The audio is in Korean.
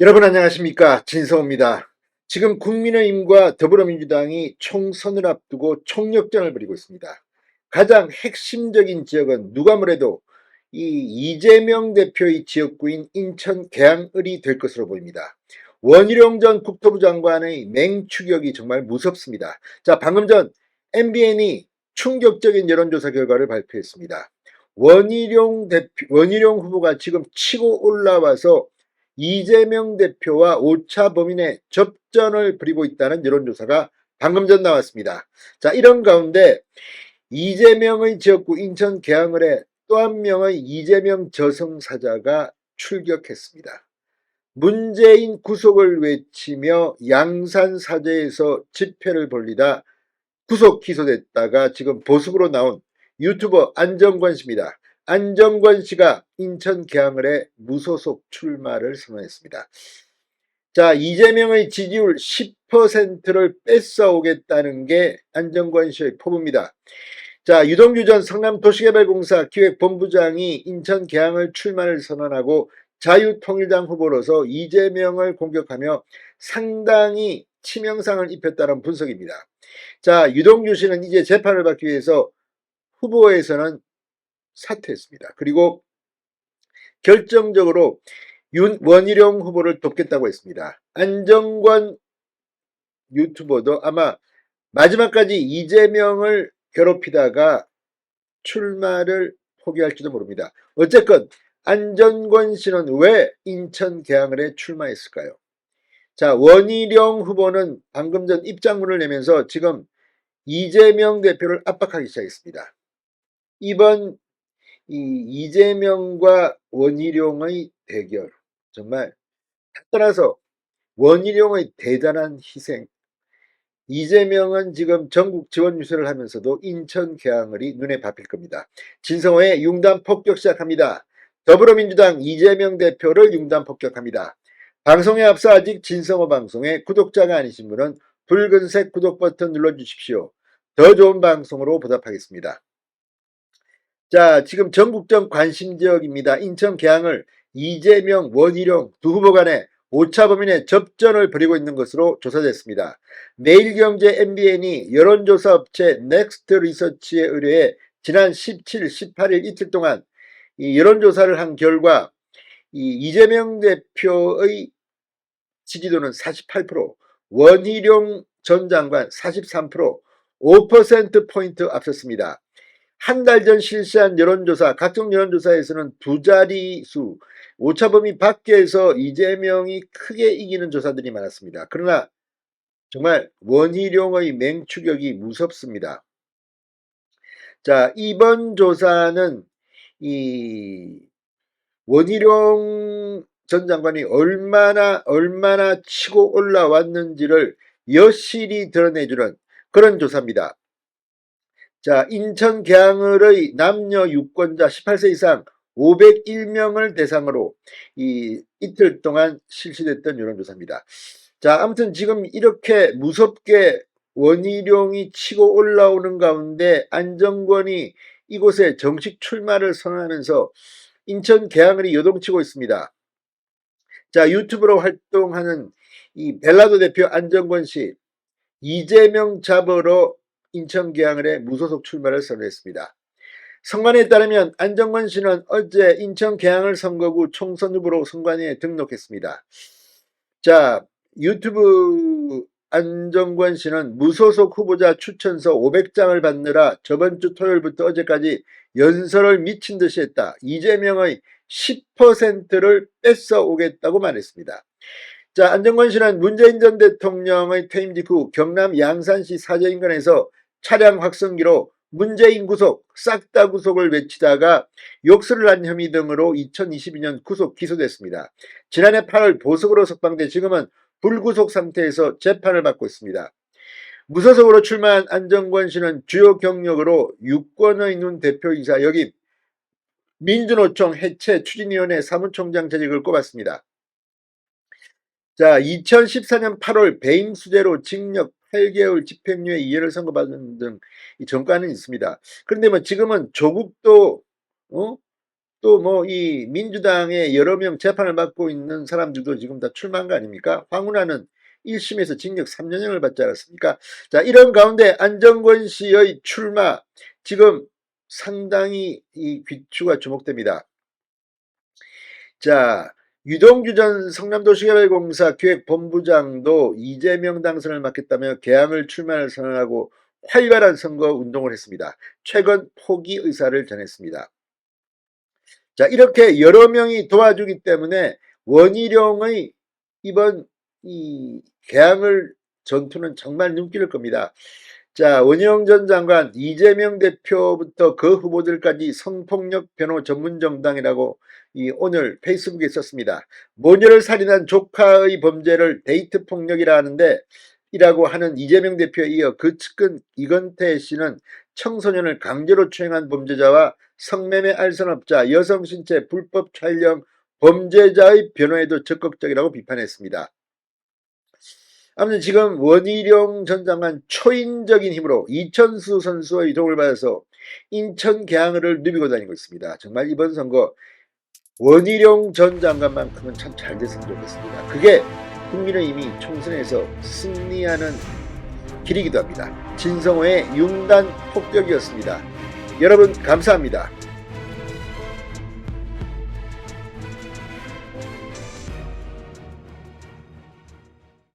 여러분 안녕하십니까 진성호입니다. 지금 국민의힘과 더불어민주당이 총선을 앞두고 총력전을 벌이고 있습니다. 가장 핵심적인 지역은 누가 뭐래도 이 이재명 대표의 지역구인 인천 계양을이 될 것으로 보입니다. 원희룡 전 국토부 장관의 맹추격이 정말 무섭습니다. 자 방금 전 MBN이 충격적인 여론조사 결과를 발표했습니다. 원희룡 대표, 원희룡 후보가 지금 치고 올라와서 이재명 대표와 5차 범인의 접전을 벌이고 있다는 여론조사가 방금 전 나왔습니다. 자, 이런 가운데 이재명의 지역구 인천 계양을에 또 한 명의 이재명 저승사자가 출격했습니다. 문재인 구속을 외치며 양산 사제에서 집회를 벌리다 구속 기소됐다가 지금 보석으로 나온 유튜버 안정권 씨입니다. 안정권 씨가 인천 계양을에 무소속 출마를 선언했습니다. 자, 이재명의 지지율 10%를 뺏어오겠다는 게 안정권 씨의 포부입니다. 자, 유동규 전 성남도시개발공사 기획본부장이 인천 계양을 출마를 선언하고 자유통일당 후보로서 이재명을 공격하며 상당히 치명상을 입혔다는 분석입니다. 자, 유동규 씨는 이제 재판을 받기 위해서 후보에서는 사퇴했습니다. 그리고 결정적으로 윤 원희룡 후보를 돕겠다고 했습니다. 안정권 유튜버도 아마 마지막까지 이재명을 괴롭히다가 출마를 포기할지도 모릅니다. 어쨌건 안전권 씨는 왜 인천 계양을에 출마했을까요? 자, 원희룡 후보는 방금 전 입장문을 내면서 지금 이재명 대표를 압박하기 시작했습니다. 이번 이 이재명과 원희룡의 대결 정말 따라서 원희룡의 대단한 희생 이재명은 지금 전국 지원 유세를 하면서도 인천 계양을이 눈에 밟힐 겁니다. 진성호의 융단 폭격 시작합니다. 더불어민주당 이재명 대표를 융단 폭격합니다. 방송에 앞서 아직 진성호 방송에 구독자가 아니신 분은 붉은색 구독 버튼 눌러주십시오. 더 좋은 방송으로 보답하겠습니다. 자, 지금 전국적 관심 지역입니다. 인천 계양을 이재명, 원희룡 두 후보 간에 5차 범인의 접전을 벌이고 있는 것으로 조사됐습니다. 매일경제 MBN이 여론조사 업체 넥스트 리서치에 의뢰해 지난 17, 18일 이틀 동안 이 여론조사를 한 결과 이 이재명 대표의 지지도는 48%, 원희룡 전 장관 43%, 5%포인트 앞섰습니다. 한 달 전 실시한 여론조사, 각종 여론조사에서는 두 자리수, 오차범위 밖에서 이재명이 크게 이기는 조사들이 많았습니다. 그러나 정말 원희룡의 맹추격이 무섭습니다. 자, 이번 조사는 이 원희룡 전 장관이 얼마나 얼마나 치고 올라왔는지를 여실히 드러내주는 그런 조사입니다. 자, 인천 계양을의 남녀 유권자 18세 이상 501명을 대상으로 이 이틀 동안 실시됐던 여론조사입니다. 자, 아무튼 지금 이렇게 무섭게 원희룡이 치고 올라오는 가운데 안정권이 이곳에 정식 출마를 선언하면서 인천 계양을이 요동치고 있습니다. 자, 유튜브로 활동하는 이 벨라도 대표 안정권 씨, 이재명 잡으러 인천 계양을에 무소속 출마를 선언했습니다. 성관에 따르면 안정권 씨는 어제 인천 계양을 선거구 총선 후보로 선관위에 등록했습니다. 자, 유튜브 안정권 씨는 무소속 후보자 추천서 500장을 받느라 저번 주 토요일부터 어제까지 연설을 미친 듯이 했다. 이재명의 10%를 뺏어 오겠다고 말했습니다. 자, 안정권 씨는 문재인 전 대통령의 퇴임 직후 경남 양산시 사저인근에서 차량 확성기로 문재인 구속, 싹다 구속을 외치다가 욕설을 한 혐의 등으로 2022년 구속 기소됐습니다. 지난해 8월 보석으로 석방돼 지금은 불구속 상태에서 재판을 받고 있습니다. 무소속으로 출마한 안정권 씨는 주요 경력으로 유권의 눈 대표이사 역임, 민주노총 해체 추진위원회 사무총장 재직을 꼽았습니다. 자, 2014년 8월 배임 수재로 징역 8개월 집행유예 2회를 선고받은 등 이 전과는 있습니다. 그런데 뭐 지금은 조국도 어? 또 뭐 이 민주당의 여러 명 재판을 받고 있는 사람들도 지금 다 출마한 거 아닙니까? 황운하는 1심에서 징역 3년형을 받지 않았습니까? 자, 이런 가운데 안정권 씨의 출마 지금 상당히 이 귀추가 주목됩니다. 자, 유동규 전 성남도시개발공사 기획본부장도 이재명 당선을 맡겠다며 개항을 출마를 선언하고 활발한 선거 운동을 했습니다. 최근 포기 의사를 전했습니다. 자, 이렇게 여러 명이 도와주기 때문에 원희룡의 이번 이 개항을 전투는 정말 눈길을 겁니다. 자, 원희룡 전 장관, 이재명 대표부터 그 후보들까지 성폭력 변호 전문 정당이라고 이 오늘 페이스북에 썼습니다. 모녀를 살인한 조카의 범죄를 데이트 폭력이라 하는데 이라고 하는 이재명 대표에 이어 그 측근 이건태 씨는 청소년을 강제로 추행한 범죄자와 성매매 알선업자, 여성 신체 불법 촬영 범죄자의 변호에도 적극적이라고 비판했습니다. 아무튼 지금 원희룡 전 장관 초인적인 힘으로 이천수 선수의 도움을 받아서 인천 개항을 누비고 다니고 있습니다. 정말 이번 선거 원희룡 전 장관만큼은 참 잘 됐으면 좋겠습니다. 그게 국민의힘이 총선에서 승리하는 길이기도 합니다. 진성호의 융단 폭격이었습니다. 여러분 감사합니다.